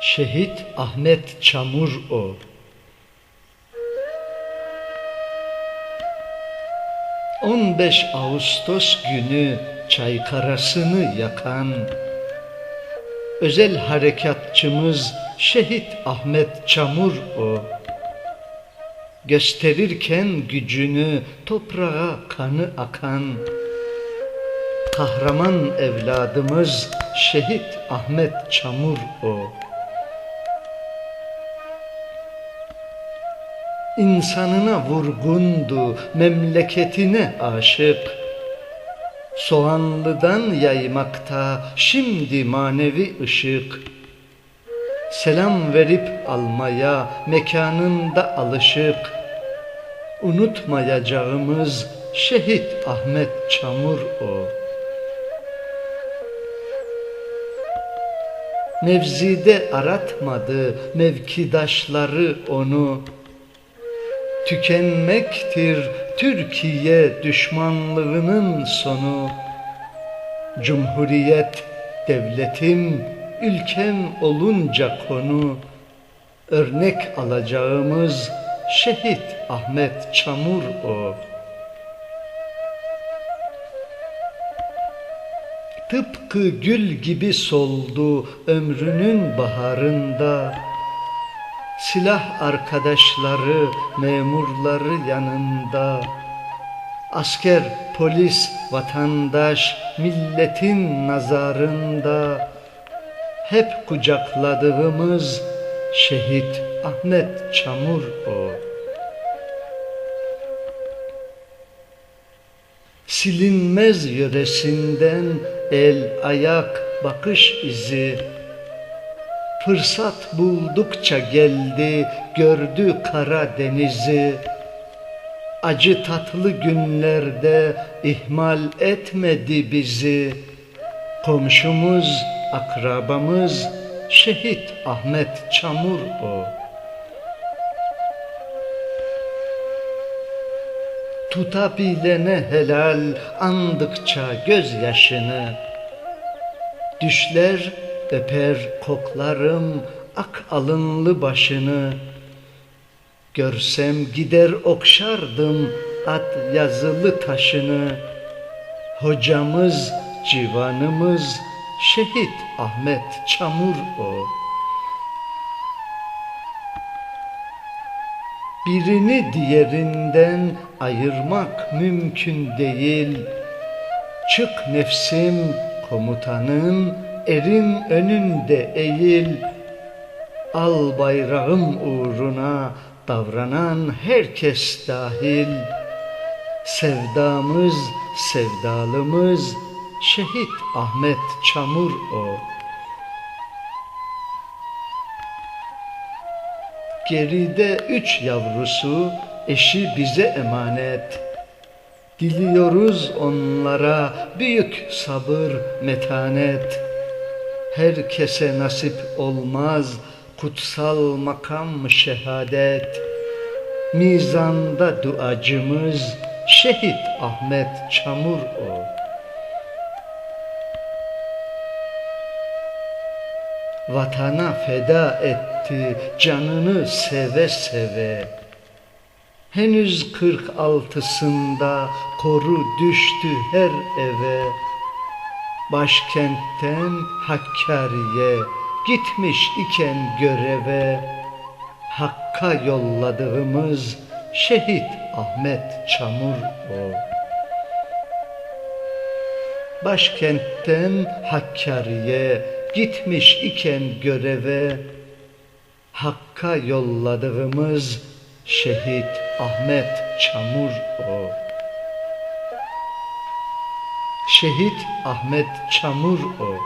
Şehit Ahmet Çamur o. ...15 Ağustos günü Çaykarası'nı yakan... ...özel harekatçımız Şehit Ahmet Çamur o. Gösterirken gücünü toprağa kanı akan... ...kahraman evladımız Şehit Ahmet Çamur o. İnsanına vurgundu, memleketine aşık. Soğanlıdan yaymakta şimdi manevi ışık. Selam verip almaya mekanında alışık. Unutmayacağımız şehit Ahmet Çamur o. Mevzide aratmadı mevkidaşları onu. Tükenmektir Türkiye düşmanlığının sonu. Cumhuriyet devletim ülkem olunca konu. Örnek alacağımız şehit Ahmet Çamur o. Tıpkı gül gibi soldu ömrünün baharında. Silah arkadaşları, memurları yanında. Asker, polis, vatandaş, milletin nazarında. Hep kucakladığımız şehit Ahmet Çamur o. Silinmez yöresinden el, ayak, bakış izi Fırsat buldukça geldi, gördü kara denizi. Acı tatlı günlerde ihmal etmedi bizi. Komşumuz, akrabamız, şehit Ahmet Çamur o. Tutabilene helal andıkça gözyaşını. Düşler öper koklarım ak alınlı başını Görsem gider okşardım at yazılı taşını Hocamız, civanımız, şehit Ahmet Çamur o. Birini diğerinden ayırmak mümkün değil. Çık nefsim komutanın erin önünde eğil. Al bayrağım uğruna davranan herkes dahil. Sevdamız, sevdalımız şehit Ahmet Çamur o. Geride üç yavrusu, eşi bize emanet. Diliyoruz onlara büyük sabır, metanet. Herkese nasip olmaz kutsal makam şehadet. Mizanda duacımız şehit Ahmet Çamur o. Vatana feda etti canını seve seve. Henüz kırk altısında koru düştü her eve. Başkentten Hakkari'ye gitmiş iken göreve. Hakka yolladığımız şehit Ahmet Çamur o. Başkentten Hakkari'ye gitmiş iken göreve Hakka yolladığımız şehit Ahmet Çamur o. Şehit Ahmet Çamur o.